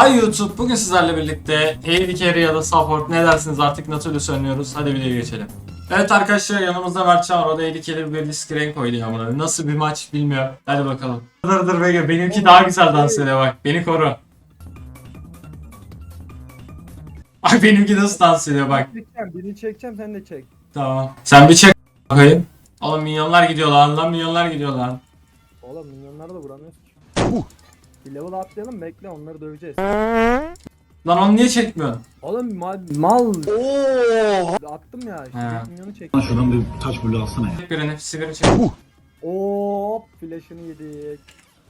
Hi YouTube, bugün sizlerle birlikte AD Carry ya da Support ne dersiniz artık Nautilus oynuyoruz. Hadi videoya geçelim. Evet arkadaşlar yanımızda Mertcan var. O da AD Carry bir risk rank oynuyor amına. Nasıl bir maç bilmiyorum. Hadi bakalım. Dur dur Vega benimki daha güzel dans ediyor bak. Beni koru. Ay benimki nasıl dans ediyor bak. Çekeceğim, birini çekeceğim sen de çek. Tamam. Sen bir çek bakayım. Oğlum minyonlar gidiyor lan lan minyonlar gidiyor lan. Oğlum minyonları da vuramıyoruz ki. Bir level atlayalım bekle onları döveceğiz. Lan onu niye çekmiyorsun? Oğlum mal, mal. Attım ya işte He. minyonu çek. Lan şuradan bir taş bulu alsana ya. Çek birini sigara çek. Hop flash'ını yedik.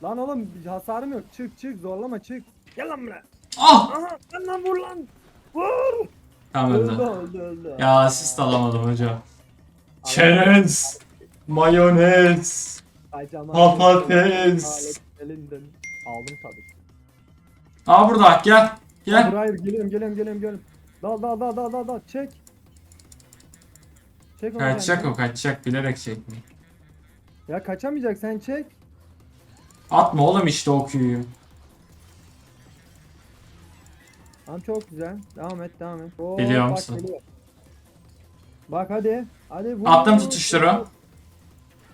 Lan oğlum hasarım yok çık çık zorlama çık. Gel lan buraya. Ah! Aha lan lan vur lan. Vur. Tamam Öldü öldü. öldü öldü. Ya asist alamadım hocam. Çerez, mayonez. Patates. Elinden. Aldım tabii. Aa burada gel. Hayır Gel. hayır geliyorum geliyorum geliyorum geliyorum. Dal dal dal dal dal dal çek. Çek onu Kaçacak sen. o kaçacak bilerek çekmiyor. Ya kaçamayacak sen çek. Atma oğlum işte o Q'yu. Tamam çok güzel. Devam et devam et. Oo, Biliyor bak, musun? geliyor. Bak hadi. Hadi vur. Attım tutuşturu.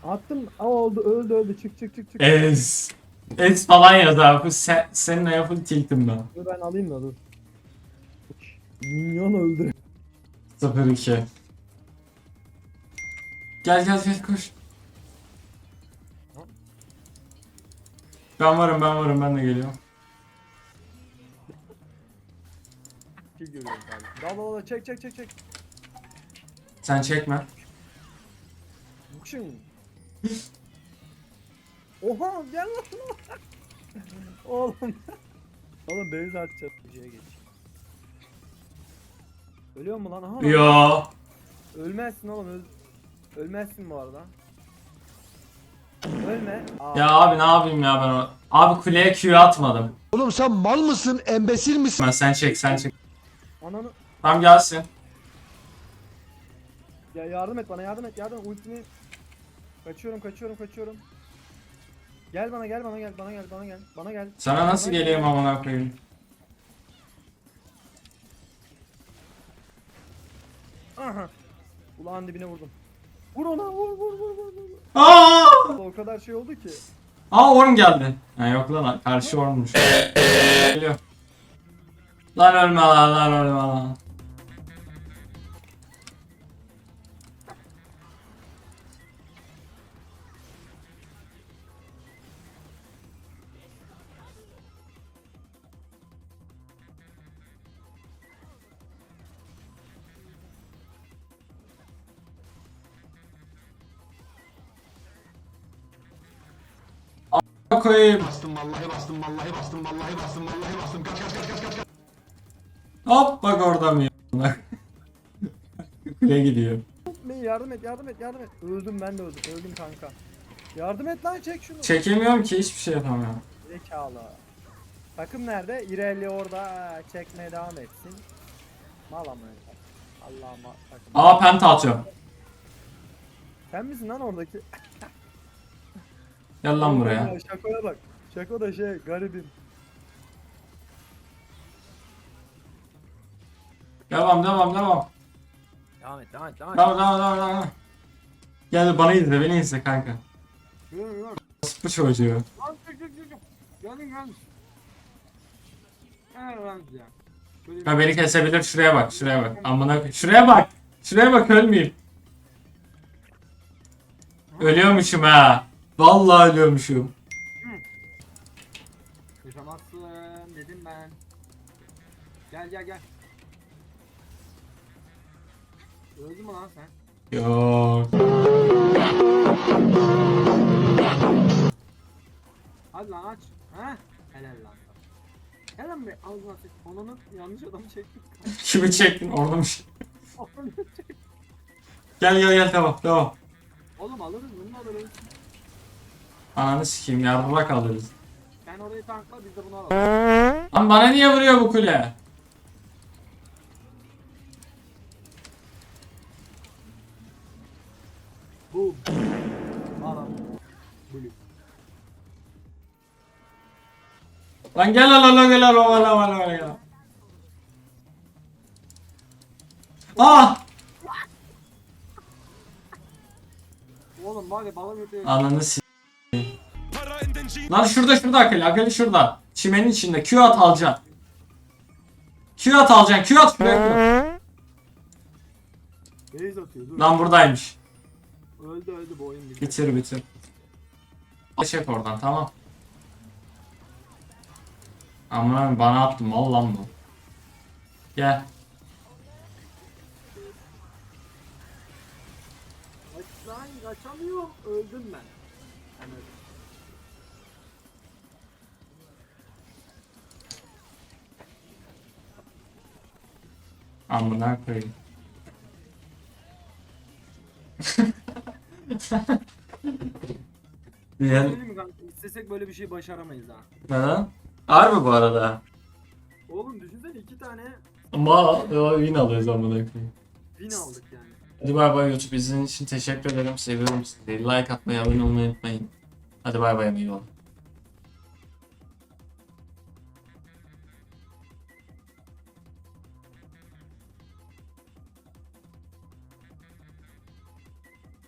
Attım. Aa oldu öldü öldü çık çık çık çık. Ez. Ez falan yaz abi. Sen, senin aya full tiltim ben. Dur ben alayım da dur. Minyon öldü. 0-2. Gel gel gel koş. Ben varım ben varım ben de geliyorum. Kill görüyorum abi. Dal dal dal çek çek çek çek. Sen çekme. Çın. Oha gel lan. Oğlum. Oğlum beyaz atacağız. Şeye geç. Ölüyor mu lan? Aha. Yo. Ölmezsin oğlum öl. Ölmezsin bu arada. Ölme. Aa, Ya abi ne yapayım ya ben o. Abi kuleye Q atmadım. Oğlum sen mal mısın? Embesil misin? Ben sen çek sen çek. Ananı. Tamam gelsin. Ya yardım et bana yardım et yardım et. Ultimi. Kaçıyorum kaçıyorum kaçıyorum. Gel bana gel bana gel bana gel bana gel bana gel. Sana nasıl Bana gel. geleyim amına koyayım? Aha. Ulan dibine vurdum. Vur ona vur vur vur vur. vur. Aa! O kadar şey oldu ki. Aa Orn geldi. Ha yok lan karşı Orn'muş. Geliyor. Lan ölme lan lan ölme lan. Koyayım. Bastım vallahi bastım vallahi bastım vallahi bastım vallahi bastım kaç kaç kaç kaç kaç kaç. Hop bak orada mı? Kule gidiyor. Yardım et yardım et yardım et. Öldüm ben de öldüm öldüm kanka. Yardım et lan çek şunu. Çekemiyorum ki hiçbir şey yapamıyorum. Zekalı. Takım nerede? İreli orada çekmeye devam etsin. Mal ama. Allah'ım takım. Aa penta atıyorum. Sen misin lan oradaki? Gel lan buraya. Ya, Şakoya bak. Şako da şey garibim. Devam devam devam. Devam et devam et devam et. Devam devam devam devam. Gel bana izle beni izle kanka. Bu çocuğu. Lan çık çık çık. Gelin gelin. Gel lan ya. Beni kesebilir şuraya bak şuraya bak. Amına şuraya bak. Şuraya bak ölmeyeyim. Ölüyormuşum ha. Vallahi ölüyormuşum. Yaşamazsın dedim ben. Gel gel gel. Öldün mü lan sen? Yok. Hadi lan aç. Ha? Helal lan. Gel lan be ağzına sık. Onunu yanlış adamı çektik. Kimi çektin orada mı? Onu çek. Gel gel gel tamam tamam. Ananı sikeyim yarrak alırız. Sen orayı tankla biz de bunu alalım. Lan bana niye vuruyor bu kule? Al al. Blue. Lan gel lan lan gel lan lan lan lan gel. Ah! Oğlum var ya bana bir Ananı s***. Lan şurada şurada Akali. Akali şurada. Çimenin içinde. Q at alacaksın. Q at alacaksın. Q at şuraya. Atıyor dur. Lan buradaymış. Öldü öldü bu oyun bitti. Bitir bitir. Çek oradan tamam. Ama bana attı mal lan bu. Gel. Lan kaçamıyorum. Öldüm ben. Öldüm. Amına koyayım. Yani, Söyleyeyim mi kanka? İstesek böyle bir şey başaramayız ha. neden? Harbi bu arada. Oğlum düşünsene iki tane Ama ya, win alıyoruz amına koyayım. win aldık yani. Hadi bay bay YouTube izlediğiniz için teşekkür ederim. Seviyorum sizi. Like atmayı, abone olmayı unutmayın. Hadi bay bay. olun.